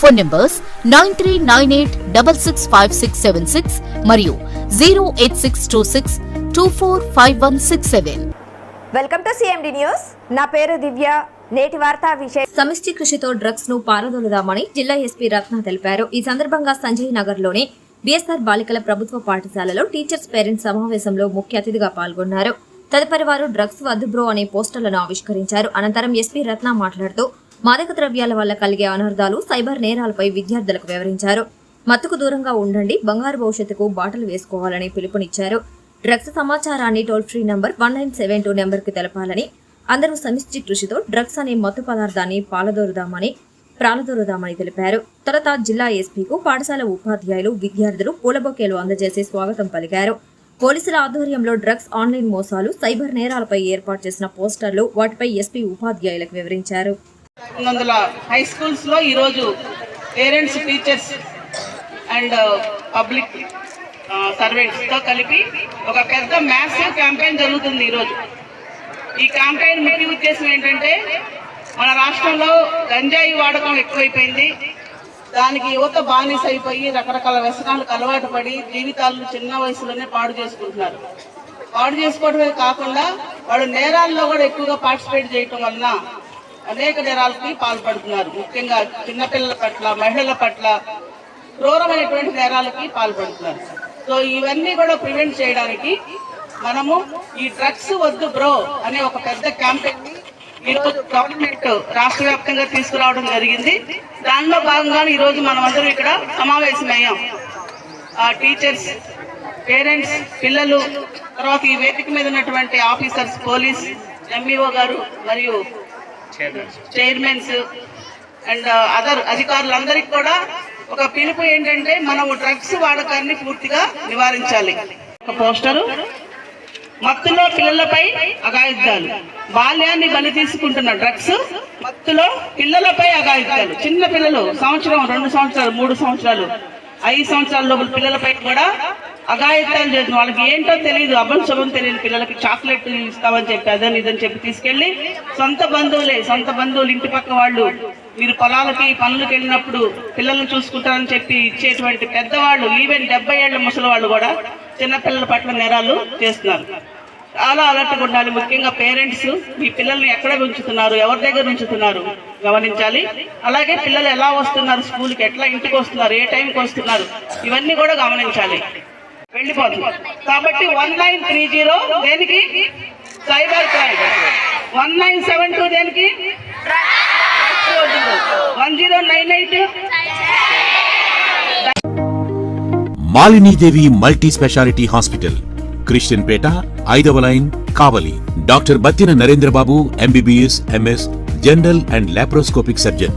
Phone numbers nine three nine eight double six five six seven six మరియు zero eight six two six two four five one six seven. Welcome to CMD news నా పేరు దివ్య. నేటి వార్తా విషయ సమిష్టి కృషితో డ్రగ్స్ను పారదోలుదామని జిల్లా ఎస్పీ రత్న తెలిపారు. ఈ సందర్భంగా సంజయ్ నగర్లోని బీఎస్ఆర్ బాలికల ప్రభుత్వ పాఠశాలలో టీచర్స్ పేరెంట్స్ సమావేశంలో ముఖ్య అతిథిగా పాల్గొన్నారు. తదుపరి వారు డ్రగ్స్ వద్దు బ్రో అనే పోస్టర్లను ఆవిష్కరించారు. అనంతరం ఎస్పీ రత్న మాట్లాడుతూ మాదక ద్రవ్యాల వల్ల కలిగే అనర్థాలు సైబర్ నేరాలపై విద్యార్థులకు వివరించారు. మత్తుకు దూరంగా ఉండండి బంగారు భవిష్యత్తుకు బాటలు వేసుకోవాలని పిలుపునిచ్చారు. డ్రగ్స్ సమాచారాన్ని toll free number one nine seven two నెంబర్కి తెలపాలని అందరూ సమిష్టి కృషితో డ్రగ్స్ అనే మత్తు పదార్థాన్ని పాలదోరుదామని ప్రాలదోరుదామని తెలిపారు. తర్వాత జిల్లా ఎస్పీకు పాఠశాల ఉపాధ్యాయులు విద్యార్థులు పూలబొకేలు అందజేసి స్వాగతం పలికారు. పోలీసుల ఆధ్వర్యంలో డ్రగ్స్ ఆన్లైన్ మోసాలు సైబర్ నేరాలపై ఏర్పాటు చేసిన పోస్టర్లు వాటిపై ఎస్పీ ఉపాధ్యాయులకు వివరించారు. వందల హై స్కూల్స్లో ఈరోజు పేరెంట్స్ టీచర్స్ అండ్ పబ్లిక్ సర్వెంట్స్తో కలిపి ఒక పెద్ద మ్యాసివ్ క్యాంపెయిన్ జరుగుతుంది ఈరోజు. ఈ క్యాంపెయిన్ ముఖ్య ఉద్దేశం ఏంటంటే మన రాష్ట్రంలో గంజాయి వాడకం ఎక్కువైపోయింది. దానికి యువత బానిస అయిపోయి రకరకాల వ్యసనాలకు అలవాటు పడి జీవితాలను చిన్న వయసులోనే పాడు చేసుకుంటున్నారు. పాడు చేసుకోవడమే కాకుండా వాళ్ళు నేరాల్లో కూడా ఎక్కువగా పార్టిసిపేట్ చేయటం వలన అనేక నేరాలకి పాల్పడుతున్నారు. ముఖ్యంగా చిన్నపిల్లల పట్ల మహిళల పట్ల క్రూరమైనటువంటి నేరాలకి పాల్పడుతున్నారు. సో ఇవన్నీ కూడా ప్రివెంట్ చేయడానికి మనము ఈ డ్రగ్స్ వద్దు బ్రో అనే ఒక పెద్ద క్యాంపెయిన్ ఈరోజు గవర్నమెంట్ రాష్ట్ర వ్యాప్తంగా తీసుకురావడం జరిగింది. దానిలో భాగంగానే ఈరోజు మనం అందరం ఇక్కడ సమావేశమయ్యాం. ఆ టీచర్స్ పేరెంట్స్ పిల్లలు తర్వాత ఈ వేదిక మీద ఉన్నటువంటి ఆఫీసర్స్ పోలీస్ ఎంఈఓ గారు మరియు చైర్మన్స్ అండ్ అదర్ అధికారులందరికీ కూడా ఒక పిలుపు ఏంటంటే మనం డ్రగ్స్ వాడకాన్ని పూర్తిగా నివారించాలి. ఒక పోస్టరు మత్తులో పిల్లలపై అగాయుద్ధాలు బాల్యాన్ని బలి తీసుకుంటున్న డ్రగ్స్ మత్తులో పిల్లలపై అగాయుద్ధాలు చిన్న పిల్లలు సంవత్సరం రెండు సంవత్సరాలు మూడు సంవత్సరాలు ఐదు సంవత్సరాల లోపల పిల్లలపై కూడా అగాయిత్యాలు చేసిన వాళ్ళకి ఏంటో తెలియదు అభం శుభం తెలియని పిల్లలకి చాక్లెట్ ఇస్తామని చెప్పి అదని ఇదని చెప్పి తీసుకెళ్ళి సొంత బంధువులే సొంత బంధువులు ఇంటి పక్క వాళ్ళు మీరు పొలాలకి పనులకు వెళ్ళినప్పుడు పిల్లల్ని చూసుకుంటారని చెప్పి ఇచ్చేటువంటి పెద్దవాళ్ళు ఈవెన్ డెబ్బై ఏళ్ళ ముసలి వాళ్ళు కూడా చిన్నపిల్లల పట్ల నేరాలు చేస్తున్నారు. చాలా అలర్ట్గా ఉండాలి. ముఖ్యంగా పేరెంట్స్ మీ పిల్లల్ని ఎక్కడ ఉంచుతున్నారు ఎవరి దగ్గర ఉంచుతున్నారు గమనించాలి. అలాగే పిల్లలు ఎలా వస్తున్నారు స్కూల్కి ఎట్లా ఇంటికి వస్తున్నారు ఏ టైంకి వస్తున్నారు ఇవన్నీ కూడా గమనించాలి. వెళ్ళిపోతుంది కాబట్టి వన్ నైన్ త్రీ జీరో దేనికి? Cyber crime. One nine seven two దేనికి? One zero nine eight. Malinidevi multi speciality hospital Christian Peta ఐదవ line Kavali. Doctor Battina Narendrababu MBBS MS general and laparoscopic surgeon.